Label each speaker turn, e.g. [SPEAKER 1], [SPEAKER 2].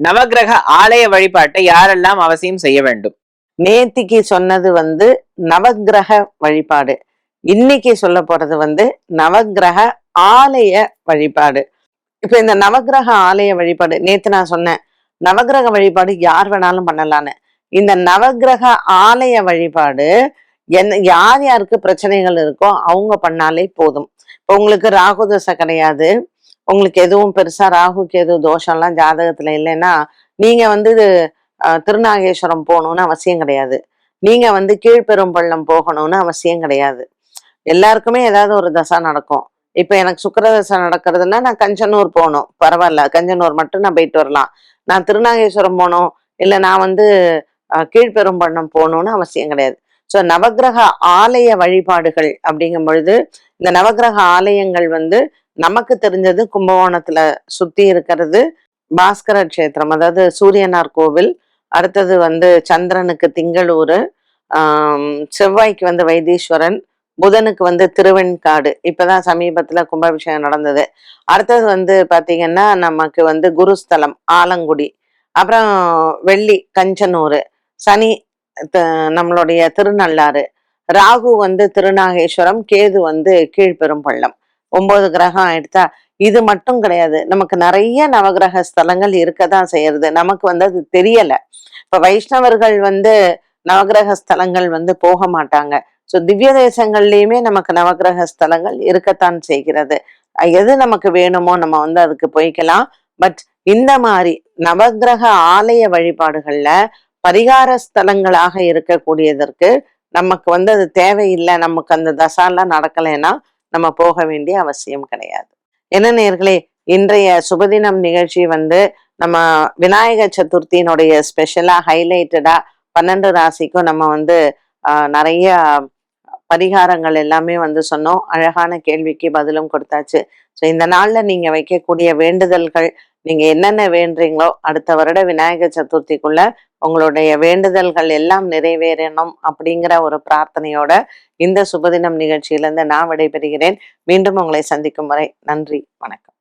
[SPEAKER 1] நவக்கிரக ஆலய வழிபாட்டை யாரெல்லாம் அவசியம் செய்ய வேண்டும்?
[SPEAKER 2] நேத்திக்கு சொன்னது வந்து நவக்கிரக வழிபாடு. இன்னைக்கு சொல்ல போறது வந்து நவக்கிரக ஆலய வழிபாடு. இப்ப இந்த நவக்கிரக ஆலய வழிபாடு நேத்து நான் சொன்னேன். நவக்கிரக வழிபாடு யார் வேணாலும் பண்ணலான்னு. இந்த நவக்கிரக ஆலய வழிபாடு என்ன யார் யாருக்கு பிரச்சனைகள் இருக்கோ அவங்க பண்ணாலே போதும். இப்போ உங்களுக்கு ராகுதசை கிடையாது. உங்களுக்கு எதுவும் பெருசா ராகுக்கு எதுவும் தோஷம்லாம் ஜாதகத்துல இல்லைன்னா நீங்க வந்து அஹ், திருநாகேஸ்வரம் போகணும்னு அவசியம் கிடையாது. நீங்க வந்து கீழ்பெரும்பள்ளம் போகணும்னு அவசியம் கிடையாது. எல்லாருக்குமே ஏதாவது ஒரு தசை நடக்கும். இப்ப எனக்கு சுக்கிர தசை நடக்கிறதுனா நான் கஞ்சனூர் போகணும். பரவாயில்ல கஞ்சனூர் மட்டும் நான் போயிட்டு வரலாம். நான் திருநாகேஸ்வரம் போகணும். இல்ல நான் வந்து கீழ்பெரும்பள்ளம் போகணும்னு அவசியம் கிடையாது. ஸோ நவக்கிரக ஆலய வழிபாடுகள் அப்படிங்கும் பொழுது இந்த நவக்கிரக ஆலயங்கள் வந்து நமக்கு தெரிஞ்சது கும்பகோணத்துல சுத்தி இருக்கிறது பாஸ்கர க்ஷேத்திரம். அதாவது சூரியனார் கோவில். அடுத்தது வந்து சந்திரனுக்கு திங்களூர். செவ்வாய்க்கு வந்து வைத்தீஸ்வரன். புதனுக்கு வந்து திருவெண்காடு. இப்பதான் சமீபத்துல கும்பாபிஷேகம் நடந்தது. அடுத்தது வந்து பாத்தீங்கன்னா நமக்கு வந்து குருஸ்தலம் ஆலங்குடி. அப்புறம் வெள்ளி கஞ்சனூர். சனி த- நம்மளுடைய திருநள்ளாறு. ராகு வந்து திருநாகேஸ்வரம். கேது வந்து கீழ்பெரும்பள்ளம். ஒன்பது கிரகம் எடுத்தா இது மட்டும் கிடையாது. நமக்கு நிறைய நவகிரக ஸ்தலங்கள் இருக்கதான் செய்யறது நமக்கு வந்து அது தெரியல. இப்ப வைஷ்ணவர்கள் வந்து நவகிரக ஸ்தலங்கள் வந்து போக மாட்டாங்க. ஸோ திவ்ய தேசங்கள்லயுமே நமக்கு நவகிரக ஸ்தலங்கள் இருக்கத்தான் செய்கிறது. எது நமக்கு வேணுமோ நம்ம வந்து அதுக்கு போய்க்கலாம். பட் இந்த மாதிரி நவகிரக ஆலய வழிபாடுகள்ல பரிகார ஸ்தலங்களாக இருக்கக்கூடியதற்கு நமக்கு வந்து அது தேவையில்லை. நமக்கு அந்த தசாலாம் நடக்கலைன்னா நம்ம போக வேண்டிய அவசியம் கிடையாது. என்ன நேர்களே இன்றைய சுபதினம் நிகழ்ச்சி வந்து நம்ம விநாயக சதுர்த்தியினுடைய ஸ்பெஷலா ஹைலைட்டடா பன்னெண்டு ராசிக்கும் நம்ம வந்து ஆஹ், நிறைய பரிகாரங்கள் எல்லாமே வந்து சொன்னோம். அழகான கேள்விக்கு பதிலும் கொடுத்தாச்சு. ஸோ இந்த நாள்ல நீங்க வைக்கக்கூடிய வேண்டுதல்கள் நீங்க என்னென்ன வேண்டுறீங்களோ அடுத்த வருட விநாயகர் சதுர்த்திக்குள்ள உங்களுடைய வேண்டுதல்கள் எல்லாம் நிறைவேறணும் அப்படிங்கிற ஒரு பிரார்த்தனையோட இந்த சுபதினம் நிகழ்ச்சியிலிருந்து நான் விடைபெறுகிறேன். மீண்டும் உங்களை சந்திக்கும் வரை நன்றி வணக்கம்.